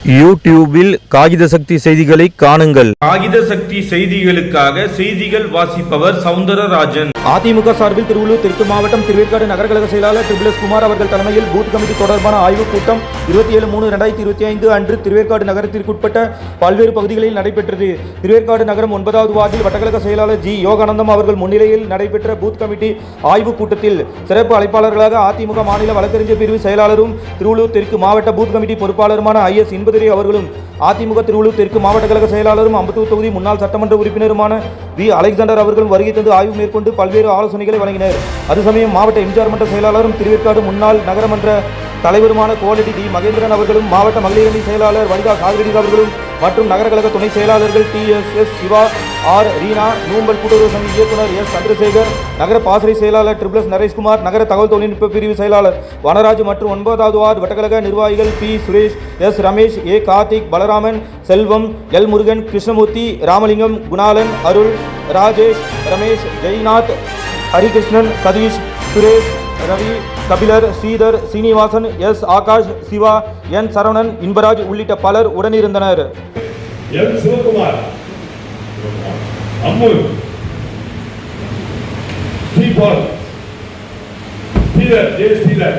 யூடியூபில் காகித சக்தி செய்திகளை காணுங்கள். காகித சக்தி செய்திகளுக்காக செய்திகள் வாசிப்பவர் சவுந்தரராஜன். அதிமுக சார்பில் திருவள்ளூர் தெற்கு மாவட்டம் திருவேற்காடு நகரக்கழக செயலாளர் ட்ரிபிள் குமார் அவர்கள் தலைமையில் பூத் கமிட்டி தொடர்பான ஆய்வுக் கூட்டம் இருபத்தி ஏழு மூணு ரெண்டாயிரத்தி இருபத்தி ஐந்து அன்று திருவேற்காடு நகரத்திற்குட்பட்ட பல்வேறு பகுதிகளில் நடைபெற்றது. திருவேற்காடு நகரம் ஒன்பதாவது வார்டில் வட்டக்கழக செயலாளர் ஜி யோகானந்தம் அவர்கள் முன்னிலையில் நடைபெற்ற பூத் கமிட்டி ஆய்வுக் கூட்டத்தில் சிறப்பு அழைப்பாளர்களாக அதிமுக மாநில வழக்கறிஞர் பிரிவு செயலாளரும் திருவள்ளூர் தெற்கு மாவட்ட பூத் கமிட்டி பொறுப்பாளருமான ஐ எஸ் இன்பதுரை அவர்களும் அதிமுக திருவள்ளூர் தெற்கு மாவட்ட கழக செயலாளரும் அம்பத்தூர் தொகுதி முன்னாள் சட்டமன்ற உறுப்பினருமான வி. அலெக்சாண்டர் அவர்களும் வருகை தந்து ஆய்வு மேற்கொண்டு பல்வேறு ஆலோசனைகளை வழங்கினர். அது சமயம் மாவட்ட எம்ஜிஆர் மன்ற செயலாளரும் திருவேற்காடு முன்னாள் நகரமன்ற தலைவருமான கோலடி டி. மகேந்திரன் அவர்களும் மாவட்ட மகளிரணி செயலாளர் வனிதா காவிரி அவர்களும் மற்றும் நகர கழக துணை செயலாளர்கள் T. S. S. Siva R Reena Noombal கூட்டுறவு சங்க இயக்குனர் எஸ். சந்திரசேகர் நகர பாசறை செயலாளர் ட்ரிபிள்எஸ் நரேஷ்குமார் நகர தகவல் தொழில்நுட்ப பிரிவு செயலாளர் வனராஜ் மற்றும் ஒன்பதாவது வார்டு வட்டக்கழக நிர்வாகிகள் P. Suresh S. Ramesh A. Karthik Balaraman Selvam L. Murugan Krishnamoorthy Ramalingam Gunalan Arul Rajesh Ramesh Jainath Harikrishnan Sathish Suresh Ravi Kapilar Sridhar Srinivasan S. Akash Siva N. Saravanan Inbaraj உள்ளிட்ட பலர் உடனிருந்தனர். L Sivakumar அம்முல் Sripal Sridhar J Sridhar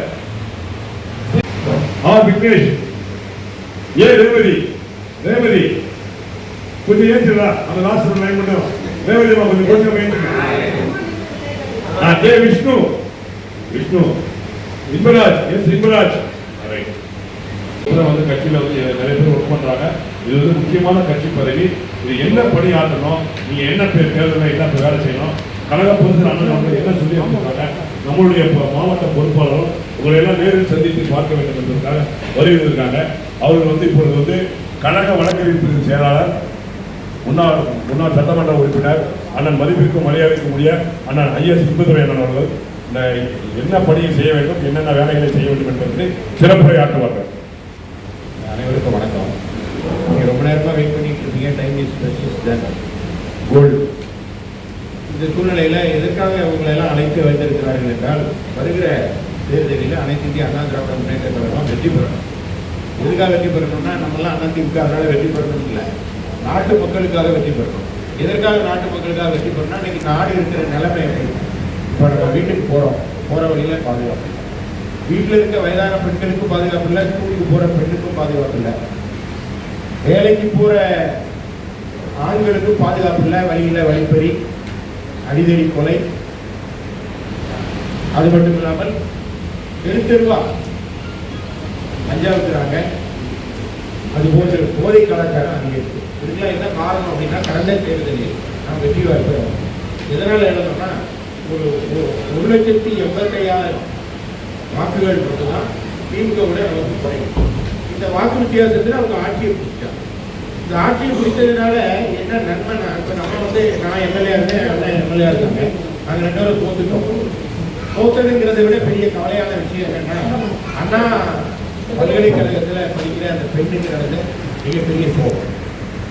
R Vignesh A Revathi Revathi கொஞ்சம் ஏற்றுடா அந்த last line மட்டும் ரேவதி அம்மா கொஞ்சம் கொஞ்சம் ஏற்றுங்க ஆ J Vishnu Vishnu Inbaraj S Inbaraj right இப்பதான் வந்து கட்சியில் வந்து நிறைய பேர் ஒர்க் பண்றாங்க. இது வந்து முக்கியமான கட்சி பதவி. இது என்ன பணி ஆற்றணும்? நீங்க என்ன பேர் தேர்தலில் என்ன வேலை செய்யணும்? கழக பொறுத்து அண்ணன் என்ன சொல்லி வந்திருக்காங்க நம்மளுடைய மாவட்ட பொறுப்பாளரும் உங்களை எல்லாம் நேரில் சந்தித்து பார்க்க வேண்டும் என்பதற்காக வருகிறாங்க அவர்கள் வந்து இப்பொழுது வந்து கழக வழக்கறிஞர் செயலாளர் முன்னாள் முன்னாள் சட்டமன்ற உறுப்பினர் அண்ணன் மதிப்பிற்கும் மரியாதைக்கும் அண்ணன் ஐஎஸ் இன்பதுரை அண்ணன் அவர்கள் இந்த என்ன பணியை செய்ய வேண்டும் என்னென்ன வேலைகளை செய்ய வேண்டும் என்பதற்கு சிறப்புரை ஆற்றுவார்கள் தென் கோல்டு இந்த சூழ்நிலையில் எதற்காக இவங்களை எல்லாம் அழைத்து வைத்திருக்கிறார்கள் என்றால் வருகிற தேர்தலில் அனைத்து இந்திய அண்ணா திராவிட முன்னேற்ற கழகம் வெற்றி பெறணும். எதுக்காக வெற்றி பெறணும்னா நம்மலாம் அண்ணா திமுக அதனால வெற்றி பெறணும் இல்லை. நாட்டு மக்களுக்காக வெற்றி பெறணும். எதற்காக நாட்டு மக்களுக்காக வெற்றி பெறணும்னா இன்னைக்கு நாடு இருக்கிற நிலைமை இப்போ நம்ம வீட்டுக்கு போகிறோம் போகிற வழியில் பாதுகாப்பு. இல்லை. வீட்டில் இருக்க வயதான பெண்களுக்கும் பாதுகாப்பு இல்லை ஸ்கூலுக்கு போகிற பெண்ணுக்கும் பாதுகாப்பு இல்லை. வேலைக்கு போகிற ஆண்களுக்கும் பாதுகாப்பு இல்லை வழியில் வழிப்பறி அடிதடி கொலை. அது மட்டும் இல்லாமல் தெரு தெருவா கஞ்சா அது போன்ற போதை கலாச்சாரம் அதிகரிப்பு இதுக்கெல்லாம் என்ன காரணம் அப்படின்னா கடந்த தேர்தலில் நாம் வெற்றி வாய்ப்பு எதனால் எழுதணும்னா ஒரு ஒரு- ஒரு லட்சத்தி எண்பத்தையாயிரம் வாக்குகள் மட்டும்தான் திமுகவோட அளவுக்கு குறையும். இந்த வாக்கு வித்தியாசத்தில் அவங்க ஆட்சியை பிடிச்சாங்க இந்த ஆட்சியை பிடிச்சதுனால என்ன நன்மைனா இப்போ நம்ம வந்து நான் எம்எல்ஏ இருந்தேன் அண்ணன் எம்எல்ஏ இருந்தாங்க நாங்கள் ரெண்டு பேரும் தோத்துட்டோம். தோத்ததுங்கிறத விட பெரிய கவலையான விஷயம் என்னன்னா அண்ணா பல்கலைக்கழகத்தில் படிக்கிற அந்த பெண்ணுங்கிறது மிகப்பெரிய சோகம்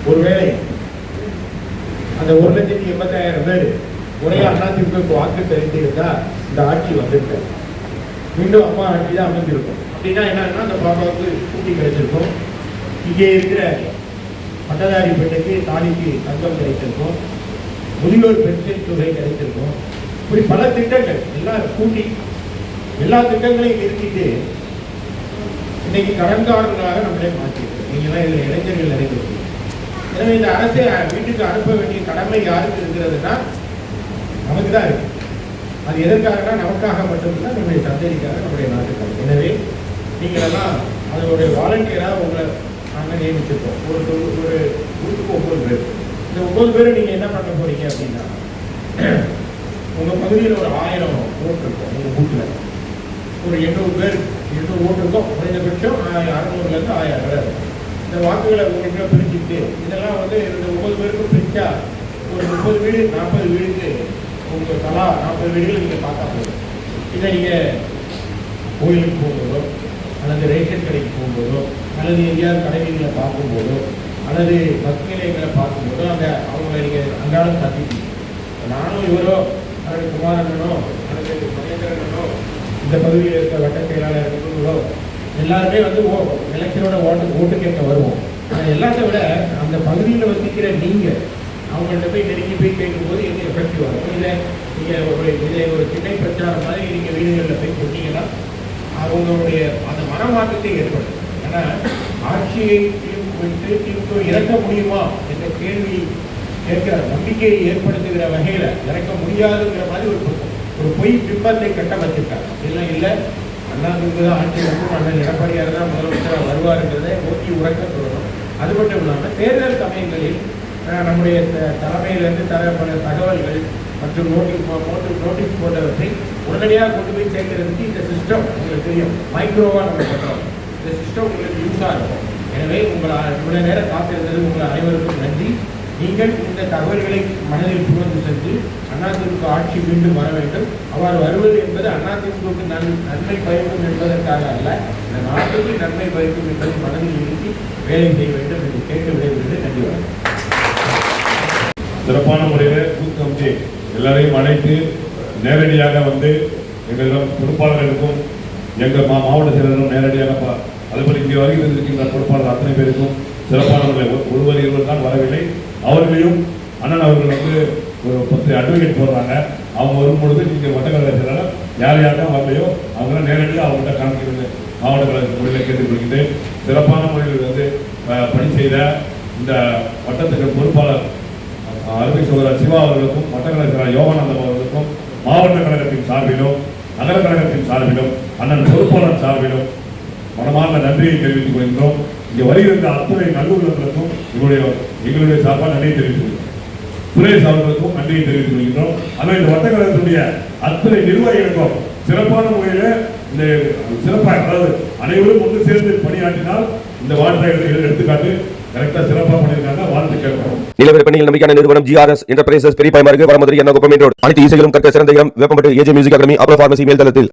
ஒருவேளை அந்த ஒரு லட்சத்தி எண்பத்தாயிரம் பேர் ஒரே அதிமுக வாக்கு தெரிந்திருந்தா இந்த ஆட்சி வந்திருக்காரு மீண்டும் அம்மா ஆட்சி தான் அமைஞ்சிருக்கும். அப்படின்னா என்னன்னா அந்த பாப்பாவுக்கு கூட்டி கிடைச்சிருக்கும். இங்கே இருக்கிற பட்டதாரி பெண்ணுக்கு தாலிக்கு தங்கம் கிடைத்திருக்கும். முதியோர் பென்ஷன் தொகை கிடைத்திருக்கும். இப்படி பல திட்டங்கள் எல்லாம் கூட்டி எல்லா திட்டங்களையும் நிறுத்திட்டு இன்னைக்கு கடன்காரர்களாக நம்மளே மாற்றிருக்கோம். நீங்களாம் இதில் இளைஞர்கள் நினைக்கிறீங்க. எனவே இந்த அரசை வீட்டுக்கு அனுப்ப வேண்டிய கடமை யாருக்கு இருக்கிறதுனா நமக்கு தான் இருக்கு. அது எதற்காகனா நமக்காக மட்டும்தான் நம்முடைய சந்ததிக்காக நம்முடைய நாட்டுக்காக. எனவே நீங்களெல்லாம் அதனுடைய வாலண்டியராக உங்களை நாங்கள் நியமிச்சிருக்கோம். ஒரு ஒரு குரூப்புக்கு ஒன்பது பேர். இந்த ஒவ்வொரு பேரும் நீங்கள் என்ன பண்ண போகிறீங்க அப்படின்னா உங்கள் பகுதியில் ஒரு ஆயிரம் ஓட்டு இருக்கும் உங்கள் வீட்டில் ஒரு எண்ணூறு பேர் எண்ணூறு ஓட்டு இருக்கும். குறைந்தபட்சம் அறநூறுலேருந்து ஆயிரம் பேர். இந்த வாக்குகளை உங்களுக்கு பிரிச்சுட்டு இதெல்லாம் வந்து இந்த ஒன்பது பேருக்கும் பிரிச்சா ஒரு முப்பது வீடு நாற்பது வீடுக்கு உங்கள் தலா நாற்பது வீடுகள் நீங்கள் பார்த்தா போதும். இதை நீங்கள் கோயிலுக்கு போகும்போதோ அல்லது ரேஷன் கடைக்கு போகும்போதோ அல்லது எங்கேயாவது கடைகளை பார்க்கும்போதோ அல்லது பஸ் நிலையங்களை பார்க்கும்போதோ அந்த அவங்களை நீங்கள் அன்றாடம் சந்திப்பீங்க. நானும் இவரோ அல்லது குமாரண்ணனோ அல்லது மகேந்திரனோ இந்த பகுதியில் இருக்க வட்ட செயலாளர் இருக்கிறவங்களோ எல்லாருமே வந்து ஓ எலெக்ஷனோட ஓட்டு ஓட்டு கேட்க வருவோம். ஆனால் எல்லாத்தை விட அந்த பகுதியில் வசிக்கிற நீங்கள் அவங்கள்ட்ட போய் நெருங்கி போய் கேட்கும்போது எது எஃபெக்டிவாக இருக்கும் இல்லை நீங்கள் ஒரு இதை ஒரு திணை பிரச்சாரம் மாதிரி நீங்கள் வீடுகளில் போய் சொன்னீங்கன்னா அவங்களுடைய அந்த மனமாற்றத்தை ஏற்படும் ஏன்னா ஆட்சியை விட்டு திமுக இறக்க முடியுமா என்ற கேள்வி கேட்கிற நம்பிக்கையை ஏற்படுத்துகிற வகையில் இறக்க முடியாதுங்கிற மாதிரி ஒரு ஒரு பொய் பிம்பத்தை கட்டமைச்சிருக்காங்க இல்லை இல்லை. அண்ணாவுக்கு தான் ஆட்சி இருக்கும் அண்ணன் எடப்பாடியார் தான் முதலமைச்சராக வருவாருங்கிறதை ஓட்டி உறக்க சொல்லணும். அது மட்டும் இல்லாமல் தேர்தல் சமயங்களில் நம்முடைய த- தலைமையிலிருந்து தரப்பட தகவல்கள் மற்றும் நோட்டீஸ் நோட்டீஸ் நோட்டீஸ் போன்றவற்றை உடனடியாக கொண்டு போய் சேர்க்கிறதுக்கு இந்த சிஸ்டம் உங்களுக்கு தெரியும். மைக்ரோவாக நம்ம பண்ணுறோம் இந்த சிஸ்டம் உங்களுக்கு யூஸாக இருக்கும். எனவே உங்களை இவ்வளோ நேரம் காத்திருந்தது உங்கள் அனைவருக்கும் நன்றி. நீங்கள் இந்த தகவல்களை மனதில் புகழ்ந்து சென்று அதிமுக ஆட்சி மீண்டும் வர வேண்டும். அவர் வருவது என்பது அதிமுகவுக்கு நன் நன்மை பயக்கும் என்பதற்காக அல்ல. இந்த நாட்டுக்கு நன்மை பயக்கும் என்பதை மனதில் நிறுத்தி வேலை செய்ய வேண்டும் என்று கேட்டு விடைபெறுவது நன்றி வணக்கம். சிறப்பான முறையில் பூத் கமிட்டி எல்லாரையும் அழைத்து நேரடியாக வந்து எங்களிடம் பொறுப்பாளர்களுக்கும் எங்கள் மா மாவட்ட செயலரும் நேரடியாக பா- அதுபோல் இங்கே வருகை இருக்கின்ற பொறுப்பாளர் அத்தனை பேருக்கும் சிறப்பானவர்கள் ஒரு- ஒருவர் இருவர் தான் வரவில்லை. அவர்களையும் அண்ணன் அவர்கள் வந்து ஒரு பத்து அட்வொகேட் போடுறாங்க. அவங்க வரும்பொழுது நீங்கள் வட்டக்கழக செயலாளர் யார் யார் தான் வரலையோ அவங்களாம் நேரடியாக அவங்கள்ட்ட காமிக்கிறது மாவட்ட கழக முறையில் கேட்டுக்கொள்கின்றேன் சிறப்பான முறையில் வந்து பணி செய்த இந்த வட்டத்துக்கு பொறுப்பாளர் அருமை சோதரர் சிவா அவர்களுக்கும் மட்டக்கழக யோகானந்தம் அவர்களுக்கும் மாவட்ட கழகத்தின் சார்பிலும் நகர கழகத்தின் சார்பிலும் அண்ணன் பொறுப்பாளர் சார்பிலும் மனமார்ந்த நன்றியை தெரிவித்துக் கொள்கின்றோம். இங்கே வருகின்ற அத்துறை நல்லுள்ளவர்களுக்கும் எங்களுடைய எங்களுடைய சார்பாக நன்றியை தெரிவித்துக் கொள்கிறோம் சுரேஷ் அவர்களுக்கும் நன்றியை தெரிவித்துக் கொள்கின்றோம். ஆனால் இந்த வட்டக்கழகத்துடைய அத்துறை நிர்வாகிகளுக்கும் சிறப்பான முறையில் இந்த சிறப்பாக அதாவது அனைவரும் ஒன்று சேர்ந்து பணியாற்றினால் இந்த வாழ்த்தை எடுத்துக்காட்டு கரெக்டாக சிறப்பாக நம்பிக்கையான நிறுவனம் ஜிஆர்எஸ் என்டர்பிரைசஸ் பெரிய பயமாருக்கு வடமதுரை என்ன குப்பமேன் ரோடு அனைத்து இசைகளும் கற்க சிறந்த இடம் வேப்பம்பட்டு ஏஜே மியூசிக் அகாடமி அப்ரோ பார்மசி மேல்தளத்தில்.